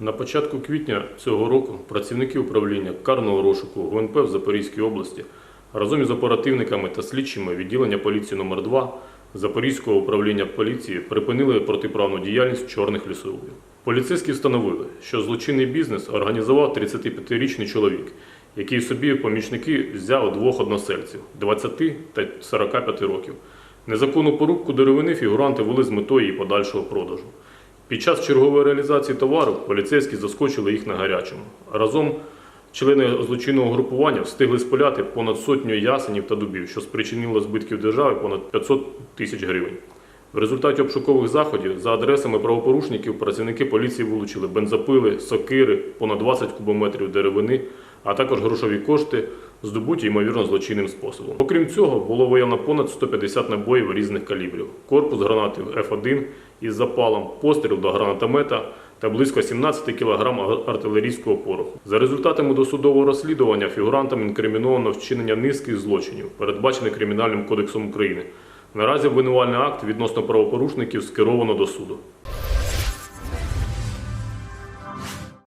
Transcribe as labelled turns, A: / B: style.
A: На початку квітня цього року працівники управління карного розшуку ГУНП в Запорізькій області разом із оперативниками та слідчими відділення поліції номер 2 Запорізького управління поліції припинили протиправну діяльність чорних лісових. Поліцейські встановили, що злочинний бізнес організував 35-річний чоловік, який собі помічники взяв двох односельців 20 та 45 років. Незаконну порубку деревини фігуранти вели з метою її подальшого продажу. Під час чергової реалізації товару поліцейські заскочили їх на гарячому. Разом члени злочинного групування встигли спиляти понад сотню ясенів та дубів, що спричинило збитків держави понад 500 тисяч гривень. В результаті обшукових заходів за адресами правопорушників працівники поліції вилучили бензопили, сокири, понад 20 кубометрів деревини, а також грошові кошти, здобуті ймовірно злочинним способом. Окрім цього, було виявлено понад 150 набоїв різних калібрів, корпус гранати F1 із запалом, постріл до гранатомета та близько 17 кг артилерійського пороху. За результатами досудового розслідування фігурантам інкриміновано вчинення низки злочинів, передбачених Кримінальним кодексом України. Наразі обвинувальний акт відносно правопорушників скеровано до суду.